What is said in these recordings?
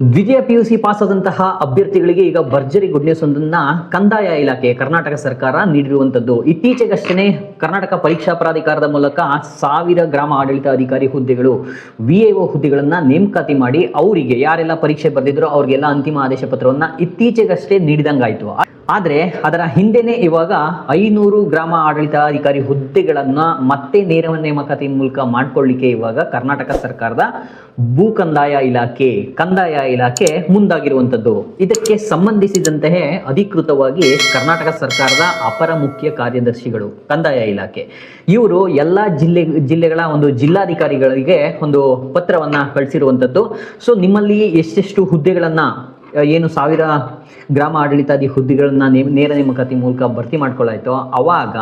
ದ್ವಿತೀಯ PUC pass ಆದಂತಹ ಅಭ್ಯರ್ಥಿಗಳಿಗೆ ಈಗ ಭರ್ಜರಿ ಗುಡ್ ನ್ಯೂಸ್ ಒಂದನ್ನ ಕಂದಾಯ ಇಲಾಖೆ, ಕರ್ನಾಟಕ ಸರ್ಕಾರ ನೀಡಿರುವಂತದ್ದು. ಇತ್ತೀಚೆಗಷ್ಟೇ ಕರ್ನಾಟಕ ಪರೀಕ್ಷಾ ಪ್ರಾಧಿಕಾರದ ಮೂಲಕ ಸಾವಿರ ಗ್ರಾಮ ಆಡಳಿತ ಅಧಿಕಾರಿ ಹುದ್ದೆಗಳು ವಿಎಒ ಹುದ್ದೆಗಳನ್ನ ನೇಮಕಾತಿ ಮಾಡಿ, ಅವರಿಗೆ ಯಾರೆಲ್ಲ ಪರೀಕ್ಷೆ ಬರೆದಿದ್ರು ಅವ್ರಿಗೆಲ್ಲ ಅಂತಿಮ ಆದೇಶ ಪತ್ರವನ್ನ ಇತ್ತೀಚೆಗಷ್ಟೇ ನೀಡಿದಂಗಾಯ್ತು. ಆದ್ರೆ ಅದರ ಹಿಂದೆನೆ ಇವಾಗ ಐನೂರು ಗ್ರಾಮ ಆಡಳಿತಾಧಿಕಾರಿ ಹುದ್ದೆಗಳನ್ನು ಮತ್ತೆ ನೇರ ನೇಮಕಾತಿ ಮೂಲಕ ಮಾಡ್ಕೊಳ್ಳಿಕ್ಕೆ ಇವಾಗ ಕರ್ನಾಟಕ ಸರ್ಕಾರದ ಭೂ ಕಂದಾಯ ಇಲಾಖೆ ಕಂದಾಯ ಇಲಾಖೆ ಮುಂದಾಗಿರುವಂತದ್ದು. ಇದಕ್ಕೆ ಸಂಬಂಧಿಸಿದಂತೆ ಅಧಿಕೃತವಾಗಿ ಕರ್ನಾಟಕ ಸರ್ಕಾರದ ಅಪರ ಮುಖ್ಯ ಕಾರ್ಯದರ್ಶಿಗಳು, ಕಂದಾಯ ಇಲಾಖೆ. ಇವರು ಎಲ್ಲಾ ಜಿಲ್ಲೆ, ಜಿಲ್ಲೆಗಳ ಒಂದು ಜಿಲ್ಲಾಧಿಕಾರಿಗಳಿಗೆ ಒಂದು ಪತ್ರವನ್ನ ಕಳಿಸಿರುವಂತದ್ದು. ಸೊ ನಿಮ್ಮಲ್ಲಿ ಎಷ್ಟೆಷ್ಟು ಹುದ್ದೆಗಳನ್ನು ಏನು ಸಾವಿರ ಗ್ರಾಮ ಆಡಳಿತಾದಿ ಹುದ್ದೆಗಳನ್ನ ನೇರ ನೇಮಕಾತಿ ಮೂಲಕ ಭರ್ತಿ ಮಾಡ್ಕೊಳ್ಳಾಯ್ತು. ಅವಾಗ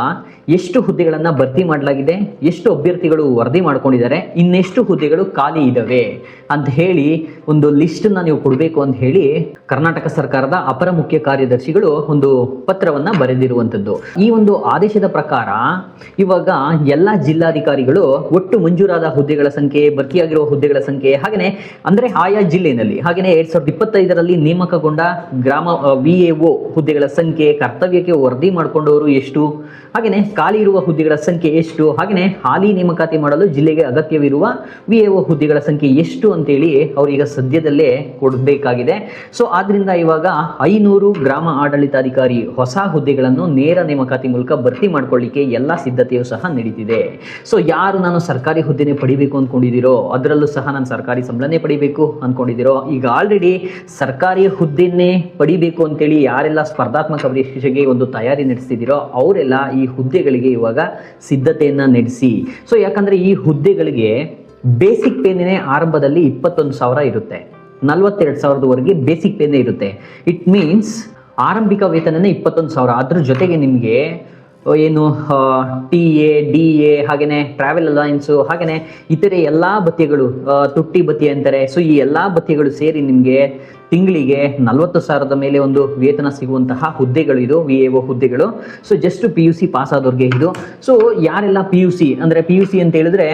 ಎಷ್ಟು ಹುದ್ದೆಗಳನ್ನ ಭರ್ತಿ ಮಾಡಲಾಗಿದೆ? ಎಷ್ಟು ಅಭ್ಯರ್ಥಿಗಳು ವರದಿ ಮಾಡ್ಕೊಂಡಿದ್ದಾರೆ? ಇನ್ನೆಷ್ಟು ಹುದ್ದೆಗಳು ಖಾಲಿ ಇದಾವೆ? ಅಂತ ಹೇಳಿ ಒಂದು ಲಿಸ್ಟ್ನ ನೀವು ಕೊಡಬೇಕು ಅಂತ ಹೇಳಿ ಕರ್ನಾಟಕ ಸರ್ಕಾರದ ಅಪರ ಮುಖ್ಯ ಕಾರ್ಯದರ್ಶಿಗಳು ಒಂದು ಪತ್ರವನ್ನ ಬರೆದಿರುವಂತದ್ದು ಈ ಒಂದು ಆದೇಶದ ಪ್ರಕಾರ ಇವಾಗ ಎಲ್ಲಾ ಜಿಲ್ಲಾಧಿಕಾರಿಗಳು ಒಟ್ಟು ಮಂಜೂರಾದ ಹುದ್ದೆಗಳ ಸಂಖ್ಯೆ, ಭರ್ತಿಯಾಗಿರುವ ಹುದ್ದೆಗಳ ಸಂಖ್ಯೆ ಹಾಗೆಯೇ ಅಂದ್ರೆ ಆಯಾ ಜಿಲ್ಲೆಯಲ್ಲಿ ಹಾಗೆಯೇ ಎರಡ್ ಸಾವಿರದ ಇಪ್ಪತ್ತೈದರಲ್ಲಿ ನೇಮಕಗೊಂಡ ವಿಎಒ ಹುದ್ದೆಗಳ ಸಂಖ್ಯೆ, ಕರ್ತವ್ಯಕ್ಕೆ ವರದಿ ಮಾಡಿಕೊಂಡವರು ಎಷ್ಟು? ಹಾಗೆಯೇ ಖಾಲಿ ಇರುವ ಹುದ್ದೆಗಳ ಸಂಖ್ಯೆ ಎಷ್ಟು? ಹಾಗೆಯೇ ಹಾಲಿ ನೇಮಕಾತಿ ಮಾಡಲು ಜಿಲ್ಲೆಗೆ ಅಗತ್ಯವಿರುವ ವಿಎಒ ಹುದ್ದೆಗಳ ಸಂಖ್ಯೆ ಎಷ್ಟು ಅಂತೇಳಿ ಅವ್ರೀಗ ಸದ್ಯದಲ್ಲೇ ಕೊಡಬೇಕಾಗಿದೆ. ಸೊ ಆದ್ರಿಂದ ಇವಾಗ ಐನೂರು ಗ್ರಾಮ ಆಡಳಿತಾಧಿಕಾರಿ ಹೊಸ ಹುದ್ದೆಗಳನ್ನು ನೇರ ನೇಮಕಾತಿ ಮೂಲಕ ಭರ್ತಿ ಮಾಡಿಕೊಳ್ಳಿಕ್ಕೆ ಎಲ್ಲ ಸಿದ್ಧತೆಯು ಸಹ ನಡೀತಿದೆ. ಸೊ ಯಾರು ನಾನು ಸರ್ಕಾರಿ ಹುದ್ದೆನೆ ಪಡಿಬೇಕು ಅಂದ್ಕೊಂಡಿದ್ದೀರೋ, ಅದರಲ್ಲೂ ಸಹ ನಾನು ಸರ್ಕಾರಿ ಸಂಬಳನೇ ಪಡಿಬೇಕು ಅಂದ್ಕೊಂಡಿದ್ದೀರೋ, ಈಗ ಆಲ್ರೆಡಿ ಸರ್ಕಾರಿ ಹುದ್ದೆನೇ ಪಡಿಬೇಕು ಅಂತೇಳಿ ಯಾರೆಲ್ಲ ಸ್ಪರ್ಧಾತ್ಮಕ ಪರೀಕ್ಷೆಗೆ ಒಂದು ತಯಾರಿ ನಡೆಸ್ತಿದ್ದೀರೋ ಅವರೆಲ್ಲ ಈ ಹುದ್ದೆಗಳಿಗೆ ಇವಾಗ ಸಿದ್ಧತೆಯನ್ನ ನಡೆಸಿ. ಸೊ ಯಾಕಂದ್ರೆ ಈ ಹುದ್ದೆಗಳಿಗೆ ಬೇಸಿಕ್ ಪೇನೇ ಆರಂಭದಲ್ಲಿ ಇಪ್ಪತ್ತೊಂದು ಸಾವಿರ ಇರುತ್ತೆ. ನಲವತ್ತೆರಡು ಸಾವಿರದವರೆಗೆ ಬೇಸಿಕ್ ಪೇನೇ ಇರುತ್ತೆ. ಇಟ್ ಮೀನ್ಸ್ ಆರಂಭಿಕ ವೇತನನೇ ಇಪ್ಪತ್ತೊಂದು ಸಾವಿರ. ಅದ್ರ ಜೊತೆಗೆ ನಿಮಗೆ ಏನು ಟಿ ಎ, ಡಿ ಎ ಹಾಗೆಯೇ ಟ್ರಾವೆಲ್ ಅಲಯನ್ಸು ಹಾಗೆಯೇ ಇತರೆ ಎಲ್ಲ ಭತ್ಯೆಗಳು ತುಟ್ಟಿ ಭತ್ಯೆ ಅಂತಾರೆ. ಸೊ ಈ ಎಲ್ಲ ಭತ್ಯೆಗಳು ಸೇರಿ ನಿಮಗೆ ತಿಂಗಳಿಗೆ ನಲವತ್ತು ಸಾವಿರದ ಮೇಲೆ ಒಂದು ವೇತನ ಸಿಗುವಂತಹ ಹುದ್ದೆಗಳು ಇದು ವಿ ಎ ಹುದ್ದೆಗಳು. So just P U C pass ಆದವ್ರಿಗೆ ಇದು. ಸೊ ಯಾರೆಲ್ಲ ಪಿ ಯು ಸಿ ಅಂದ್ರೆ ಪಿ ಯು ಸಿ ಅಂತ ಹೇಳಿದ್ರೆ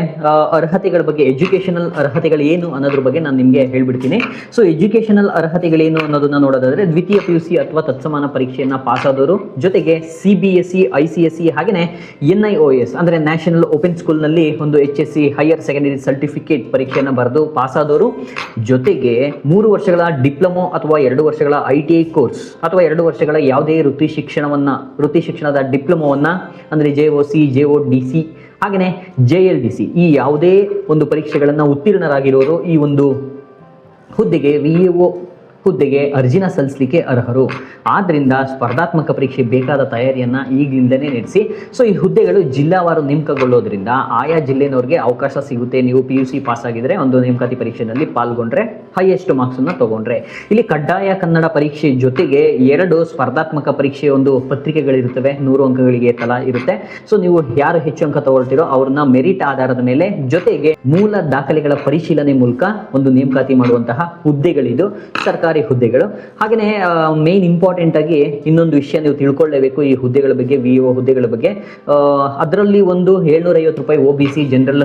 ಅರ್ಹತೆಗಳ ಬಗ್ಗೆ ಎಜುಕೇಶನಲ್ ಅರ್ಹತೆಗಳು ಏನು ಅನ್ನೋದ್ರ ಬಗ್ಗೆ ನಾನು ನಿಮಗೆ ಹೇಳ್ಬಿಡ್ತೀನಿ. ಸೊ ಎಜುಕೇಶನಲ್ ಅರ್ಹತೆಗಳೇನು ಅನ್ನೋದನ್ನ ನೋಡೋದಾದ್ರೆ, ದ್ವಿತೀಯ ಪಿ ಯು ಸಿ ಅಥವಾ ತತ್ಸಮಾನ ಪರೀಕ್ಷೆಯನ್ನ ಪಾಸ್ ಆದವರು, ಜೊತೆಗೆ C B S C I C S C ಹಾಗೆ ಎನ್ ಐ ಒ ಎಸ್ ಅಂದ್ರೆ ನ್ಯಾಷನಲ್ ಓಪನ್ ಸ್ಕೂಲ್ನಲ್ಲಿ ಒಂದು H S C higher secondary certificate ಪರೀಕ್ಷೆಯನ್ನು ಬರೆದು ಪಾಸ್ ಆದವರು, ಜೊತೆಗೆ ಮೂರು ವರ್ಷಗಳ ಡಿಪ್ಲೊಮೊ ಅಥವಾ ಎರಡು ವರ್ಷಗಳ ಐ ಟಿ ಐ ಕೋರ್ಸ್ ಅಥವಾ ಎರಡು ವರ್ಷಗಳ ಯಾವುದೇ ವೃತ್ತಿ ಶಿಕ್ಷಣವನ್ನ, ವೃತ್ತಿ ಶಿಕ್ಷಣದ ಡಿಪ್ಲೊಮೊವನ್ನು, ಅಂದ್ರೆ J O C J O D C ಹಾಗೆಯೇ ಜೆ ಎಲ್ ಡಿ ಸಿ ಈ ಯಾವುದೇ ಒಂದು ಪರೀಕ್ಷೆಗಳನ್ನು ಉತ್ತೀರ್ಣರಾಗಿರೋರು ಈ ಒಂದು ಹುದ್ದೆಗೆ ವಿ ಒ ಹುದ್ದೆಗೆ ಅರ್ಜಿನ ಸಲ್ಲಿಸಲಿಕ್ಕೆ ಅರ್ಹರು. ಆದ್ದರಿಂದ ಸ್ಪರ್ಧಾತ್ಮಕ ಪರೀಕ್ಷೆ ಬೇಕಾದ ತಯಾರಿಯನ್ನು ಈಗಿಂದಲೇ ನಡೆಸಿ. ಸೊ ಈ ಹುದ್ದೆಗಳು ಜಿಲ್ಲಾವಾರು ನೇಮಕಗೊಳ್ಳೋದ್ರಿಂದ ಆಯಾ ಜಿಲ್ಲೆನವ್ರಿಗೆ ಅವಕಾಶ ಸಿಗುತ್ತೆ. ನೀವು ಪಿ ಯು ಸಿ ಪಾಸ್ ಆಗಿದ್ರೆ ಒಂದು ನೇಮಕಾತಿ ಪರೀಕ್ಷೆಯಲ್ಲಿ ಪಾಲ್ಗೊಂಡ್ರೆ ಹೈಯೆಸ್ಟ್ ಮಾರ್ಕ್ಸ್ ಅನ್ನ ತಗೊಂಡ್ರೆ. ಇಲ್ಲಿ ಕಡ್ಡಾಯ ಕನ್ನಡ ಪರೀಕ್ಷೆ ಜೊತೆಗೆ ಎರಡು ಸ್ಪರ್ಧಾತ್ಮಕ ಪರೀಕ್ಷೆ ಒಂದು ಪತ್ರಿಕೆಗಳಿರುತ್ತವೆ. ನೂರು ಅಂಕಗಳಿಗೆ ತಲಾ ಇರುತ್ತೆ. ಸೊ ನೀವು ಯಾರು ಹೆಚ್ಚು ಅಂಕ ತಗೊಳ್ತೀರೋ ಅವ್ರನ್ನ ಮೆರಿಟ್ ಆಧಾರದ ಮೇಲೆ ಜೊತೆಗೆ ಮೂಲ ದಾಖಲೆಗಳ ಪರಿಶೀಲನೆ ಮೂಲಕ ಒಂದು ನೇಮಕಾತಿ ಮಾಡುವಂತಹ ಹುದ್ದೆಗಳಿದು ಸರ್ಕಾರಿ ಹುದ್ದೆಗಳು. ಹಾಗೆಯೇ ಮೇನ್ ಇಂಪಾರ್ಟೆಂಟ್ ಆಗಿ ಇನ್ನೊಂದು ವಿಷಯ ನೀವು ತಿಳ್ಕೊಳ್ಳೇಬೇಕು ಈ ಹುದ್ದೆಗಳ ಬಗ್ಗೆ ವಿ ಹುದ್ದೆಗಳ ಬಗ್ಗೆ. ಅದರಲ್ಲಿ ಒಂದು ಏಳ್ನೂರ ಐವತ್ತು ರೂಪಾಯಿ ಒ ಬಿ ಸಿ ಜನರಲ್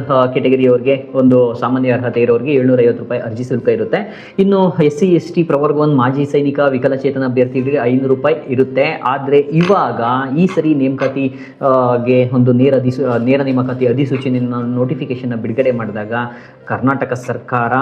ಒಂದು ಸಾಮಾನ್ಯ ಅರ್ಹತೆ ಇರೋರಿಗೆ ಏಳ್ನೂರ ರೂಪಾಯಿ ಅರ್ಜಿ ಶುಲ್ಕ ಇರುತ್ತೆ. ಇನ್ನು ಎಸ್ ಸಿ ಎಸ್ ಟಿ ಪ್ರವರ್ಗ ಒಂದು ಮಾಜಿ ಸೈನಿಕ, ವಿಕಲಚೇತನ ಅಭ್ಯರ್ಥಿಗಳಿಗೆ ಐನೂರು ರೂಪಾಯಿ ಇರುತ್ತೆ. ಆದರೆ ಇವಾಗ ಈ ಸರಿ ನೇಮಕಾತಿ ಗೆ ಒಂದು ನೇರ ಅಧಿಸು, ನೇರ ನೇಮಕಾತಿ ಅಧಿಸೂಚನೆಯನ್ನು ನೋಟಿಫಿಕೇಶನ್ ಬಿಡುಗಡೆ ಮಾಡಿದಾಗ ಕರ್ನಾಟಕ ಸರ್ಕಾರ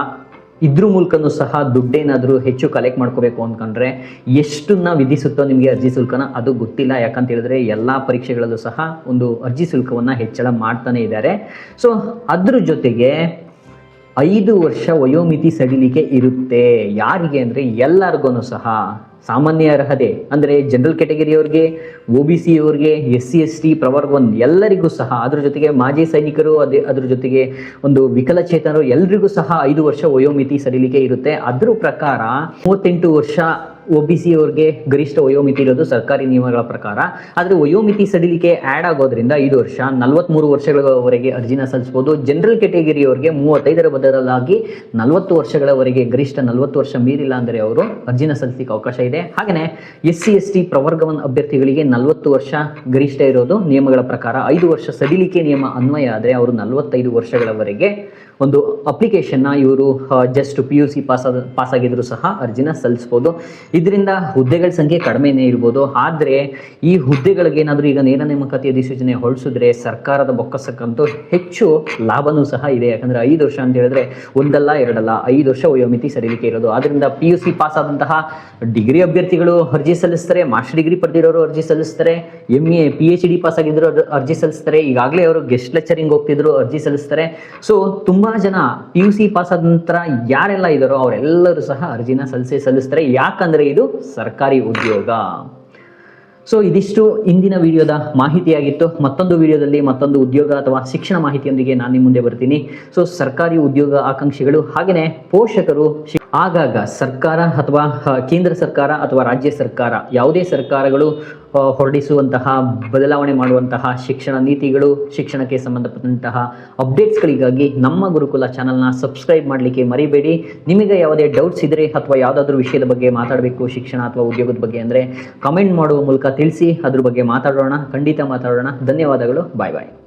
ಇದ್ರ ಮೂಲಕನೂ ಸಹ ದುಡ್ಡೇನಾದರೂ ಹೆಚ್ಚು ಕಲೆಕ್ಟ್ ಮಾಡ್ಕೋಬೇಕು ಅಂದ್ಕೊಂಡ್ರೆ ಎಷ್ಟನ್ನ ವಿಧಿಸುತ್ತೋ ನಿಮಗೆ ಅರ್ಜಿ ಶುಲ್ಕನ ಅದು ಗೊತ್ತಿಲ್ಲ. ಯಾಕಂತ ಹೇಳಿದ್ರೆ ಎಲ್ಲ ಪರೀಕ್ಷೆಗಳಲ್ಲೂ ಸಹ ಒಂದು ಅರ್ಜಿ ಶುಲ್ಕವನ್ನ ಹೆಚ್ಚಳ ಮಾಡ್ತಾನೆ ಇದ್ದಾರೆ. ಸೊ ಅದ್ರ ಜೊತೆಗೆ ಐದು ವರ್ಷ ವಯೋಮಿತಿ ಸಡಿಲಿಕೆ ಇರುತ್ತೆ. ಯಾರಿಗೆ ಅಂದ್ರೆ ಎಲ್ಲರಿಗೂ ಸಹ ಸಾಮಾನ್ಯ ಅರ್ಹತೆ ಅಂದರೆ ಜನರಲ್ ಕೆಟಗರಿಯವ್ರಿಗೆ ಒ ಬಿ ಸಿ ಅವ್ರಿಗೆ ಎಸ್ ಸಿ ಎಸ್ ಟಿ ಪ್ರವರ್ಗ ಒಂದು ಎಲ್ಲರಿಗೂ ಸಹ ಅದ್ರ ಜೊತೆಗೆ ಮಾಜಿ ಸೈನಿಕರು, ಅದೇ ಅದ್ರ ಜೊತೆಗೆ ಒಂದು ವಿಕಲಚೇತನರು ಎಲ್ರಿಗೂ ಸಹ ಐದು ವರ್ಷ ವಯೋಮಿತಿ ಸಡಿಲಿಕೆ ಇರುತ್ತೆ. ಅದ್ರ ಪ್ರಕಾರ ಮೂವತ್ತೆಂಟು ವರ್ಷ ಒ ಬಿ ಸಿ ಅವ್ರಿಗೆ ಗರಿಷ್ಠ ವಯೋಮಿತಿ ಇರೋದು ಸರ್ಕಾರಿ ನಿಯಮಗಳ ಪ್ರಕಾರ. ಆದರೆ ವಯೋಮಿತಿ ಸಡಿಲಿಕೆ ಆ್ಯಡ್ ಆಗೋದ್ರಿಂದ ಐದು ವರ್ಷ ನಲವತ್ತ್ಮೂರು ವರ್ಷಗಳವರೆಗೆ ಅರ್ಜಿನ ಸಲ್ಲಿಸಬಹುದು ಜನರಲ್ ಕೆಟಗರಿಯವರಿಗೆ ಮೂವತ್ತೈದರ ಬದಲಾಗಿ ನಲವತ್ತು ವರ್ಷಗಳವರೆಗೆ ಗರಿಷ್ಠ ನಲವತ್ತು ವರ್ಷ ಮೀರಿಲ್ಲ ಅಂದರೆ ಅವರು ಅರ್ಜಿನ ಸಲ್ಲಿಸಲಿಕ್ಕೆ ಅವಕಾಶ ಇದೆ. ಹಾಗೆಯೇ ಎಸ್ ಸಿ ಎಸ್ ಟಿ ಪ್ರವರ್ಗವನ್ ಅಭ್ಯರ್ಥಿಗಳಿಗೆ ನಲವತ್ತು ವರ್ಷ ಗರಿಷ್ಠ ಇರೋದು ನಿಯಮಗಳ ಪ್ರಕಾರ. ಐದು ವರ್ಷ ಸಡಿಲಿಕೆ ನಿಯಮ ಅನ್ವಯ ಆದರೆ ಅವರು ನಲವತ್ತೈದು ವರ್ಷಗಳವರೆಗೆ ಒಂದು ಅಪ್ಲಿಕೇಶನ್ನ ಇವರು just P U C pass pass ಆಗಿದ್ರು ಸಹ ಅರ್ಜಿನ ಸಲ್ಲಿಸ್ಬೋದು. ಇದರಿಂದ ಹುದ್ದೆಗಳ ಸಂಖ್ಯೆ ಕಡಿಮೆನೇ ಇರ್ಬೋದು. ಆದರೆ ಈ ಹುದ್ದೆಗಳಿಗೆ ಏನಾದರೂ ಈಗ ನೇರ ನೇಮಕಾತಿ ಅಧಿಸೂಚನೆ ಹೊರಡಿಸಿದ್ರೆ ಸರ್ಕಾರದ ಬೊಕ್ಕಸಕ್ಕಂತೂ ಹೆಚ್ಚು ಲಾಭನೂ ಸಹ ಇದೆ. ಯಾಕಂದ್ರೆ ಐದು ವರ್ಷ ಅಂತ ಹೇಳಿದ್ರೆ ಒಂದಲ್ಲ, ಎರಡಲ್ಲ, ಐದು ವರ್ಷ ವಯೋಮಿತಿ ಸಡಿಲಿಕೆ ಇರೋದು. ಆದ್ರಿಂದ ಪಿ ಯು ಸಿ ಪಾಸ್ ಆದಂತಹ ಡಿಗ್ರಿ ಅಭ್ಯರ್ಥಿಗಳು ಅರ್ಜಿ ಸಲ್ಲಿಸ್ತಾರೆ ಮಾಸ್ಟರ್ ಡಿಗ್ರಿ ಪಡೆದಿರೋರು ಅರ್ಜಿ ಸಲ್ಲಿಸ್ತಾರೆ M A P H D pass ಆಗಿದ್ರು ಅರ್ಜಿ ಸಲ್ಲಿಸ್ತಾರೆ, ಈಗಾಗಲೇ ಅವರು ಗೆಸ್ಟ್ ಲೆಕ್ಚರಿಂಗ್ ಹೋಗ್ತಿದ್ರು ಅರ್ಜಿ ಸಲ್ಲಿಸ್ತಾರೆ. ಸೊ ತುಂಬಾ ಜನ ಪಿ ಯು ಸಿ ಪಾಸ್ ಆದ ನಂತರ ಯಾರೆಲ್ಲ ಇದ್ದಾರೋ ಅವರೆಲ್ಲರೂ ಸಹ ಅರ್ಜಿನ ಸಲ್ಲಿಸೇ ಸಲ್ಲಿಸ್ತಾರೆ. ಯಾಕಂದ್ರೆ ಇದು ಸರ್ಕಾರಿ ಉದ್ಯೋಗ. ಸೊ ಇದಿಷ್ಟು ಇಂದಿನ ವಿಡಿಯೋದ ಮಾಹಿತಿಯಾಗಿತ್ತು. ಮತ್ತೊಂದು ವಿಡಿಯೋದಲ್ಲಿ ಮತ್ತೊಂದು ಉದ್ಯೋಗ ಅಥವಾ ಶಿಕ್ಷಣ ಮಾಹಿತಿಯೊಂದಿಗೆ ನಾನು ನಿಮ್ಮ ಮುಂದೆ ಬರ್ತೀನಿ. ಸೊ ಸರ್ಕಾರಿ ಉದ್ಯೋಗ ಆಕಾಂಕ್ಷಿಗಳು ಹಾಗೆಯೇ ಪೋಷಕರು ಆಗಾಗ ಸರ್ಕಾರ ಅಥವಾ ಕೇಂದ್ರ ಸರ್ಕಾರ ಅಥವಾ ರಾಜ್ಯ ಸರ್ಕಾರ ಯಾವುದೇ ಸರ್ಕಾರಗಳು ಹೊರಡಿಸುವಂತಹ, ಬದಲಾವಣೆ ಮಾಡುವಂತಹ ಶಿಕ್ಷಣ ನೀತಿಗಳು, ಶಿಕ್ಷಣಕ್ಕೆ ಸಂಬಂಧಪಟ್ಟಂತಹ ಅಪ್ಡೇಟ್ಸ್ಗಳಿಗಾಗಿ ನಮ್ಮ ಗುರುಕುಲ ಚಾನಲ್ನ ಸಬ್ಸ್ಕ್ರೈಬ್ ಮಾಡಲಿಕ್ಕೆ ಮರಿಬೇಡಿ. ನಿಮಗೆ ಯಾವುದೇ ಡೌಟ್ಸ್ ಇದ್ದರೆ ಅಥವಾ ಯಾವುದಾದ್ರೂ ವಿಷಯದ ಬಗ್ಗೆ ಮಾತಾಡಬೇಕು, ಶಿಕ್ಷಣ ಅಥವಾ ಉದ್ಯೋಗದ ಬಗ್ಗೆ ಅಂದರೆ, ಕಮೆಂಟ್ ಮಾಡುವ ಮೂಲಕ ತಿಳಿಸಿ, ಅದ್ರ ಬಗ್ಗೆ ಮಾತಾಡೋಣ. ಖಂಡಿತ ಮಾತಾಡೋಣ. ಧನ್ಯವಾದಗಳು. ಬಾಯ್ ಬಾಯ್.